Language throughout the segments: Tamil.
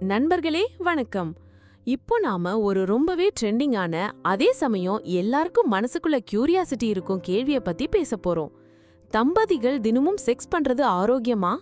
நண்பர்களே வணக்கம். இப்போ நாம ஒரு ரொம்பவே ட்ரெண்டிங்கான அதே சமயம் எல்லாருக்கும் மனசுக்குள்ள கியூரியாசிட்டி இருக்கும் கேள்விய பத்தி பேச போறோம். தம்பதிகள் தினமும் செக்ஸ் பண்றது ஆரோக்கியமா?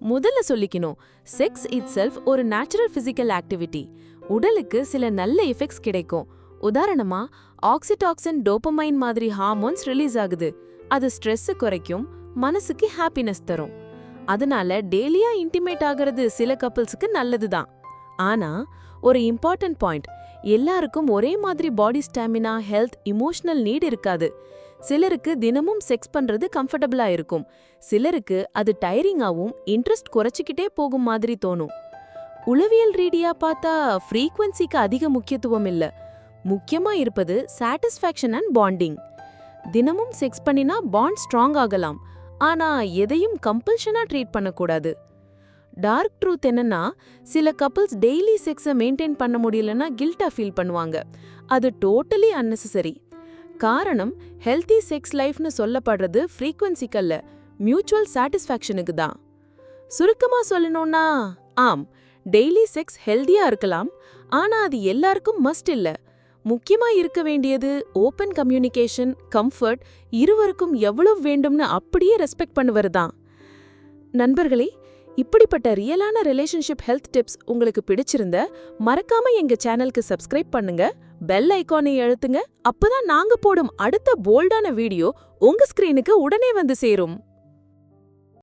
முதல்ல சொல்லிக்கணும். செக்ஸ் இட் செல்ஃப் ஒரு நேச்சுரல் பிசிக்கல் ஆக்டிவிட்டி உடலுக்கு சில நல்ல எஃபெக்ட்ஸ் கிடைக்கும். உதாரணமா ஆக்சிடாக்சின் டோபமைன் மாதிரி ஹார்மோன்ஸ் ரிலீஸ் ஆகுது. அது ஸ்ட்ரெஸ்ஸை குறைக்கும் மனசுக்கு ஹாப்பினஸ் தரும். அதனால டெய்லியா இன்டிமேட் ஆகிறது சில கப்பிள்ஸுக்கு நல்லதுதான். ஆனா ஒரு இம்பார்ட்டன்ட் பாயிண்ட் எல்லாருக்கும் ஒரே மாதிரி body stamina health emotional need இருக்காது. சிலருக்கு தினமும் செக்ஸ் பண்றது கம்ஃபர்டபுளா இருக்கும். சிலருக்கு அது டயரிங்காவும் இன்ட்ரெஸ்ட் குறைச்சிக்கிட்டே போகும் மாதிரி தோணும். உளவியல் ரீதியா பார்த்தா ஃப்ரீக்வன்சிக்கு அதிக முக்கியத்துவம் இல்ல. முக்கியமா இருப்பது சாட்டிஸ்ஃபேக்ஷன் அண்ட் பாண்டிங் தினமும் செக்ஸ் பண்ணினா பாண்ட் ஸ்ட்ராங் ஆகலாம். ஆனா எதையும் கம்பல்ஷனா ட்ரீட் பண்ணக்கூடாது. டார்க் ட்ரூத் என்னன்னா சில கப்புள்ஸ் டெய்லி செக்ஸை மெயின்டைன் பண்ண முடியலன்னா கில்ட்டா ஃபீல் பண்ணுவாங்க. அது டோட்டலி அன்னெசரி காரணம் ஹெல்தி செக்ஸ் லைஃப்னு சொல்லப்படுறது ஃப்ரீக்வன்சிக்கல்ல மியூச்சுவல் சாட்டிஸ்ஃபேக்ஷனுக்கு தான். சுருக்கமா சொல்லணும்னா ஆம் டெய்லி செக்ஸ் ஹெல்தியா இருக்கலாம் ஆனா அது எல்லாருக்கும் மஸ்ட் இல்லை. முக்கியமா இருக்க வேண்டியது ஓப்பன் கம்யூனிகேஷன் கம்ஃபர்ட் இருவருக்கும் எவ்வளவு வேண்டும்னு அப்படியே ரெஸ்பெக்ட் பண்ணுவது தான் நண்பர்களே இப்படிப்பட்ட ரியலான ரிலேஷன்ஷிப் ஹெல்த் டிப்ஸ் உங்களுக்கு பிடிச்சிருந்த மறக்காம எங்க சேனலுக்கு சப்ஸ்கிரைப் பண்ணுங்க பெல் ஐகானை அழுத்துங்க அப்பதான் நாங்க போடும் அடுத்த போல்டான வீடியோ உங்க ஸ்கிரீனுக்கு உடனே வந்து சேரும்.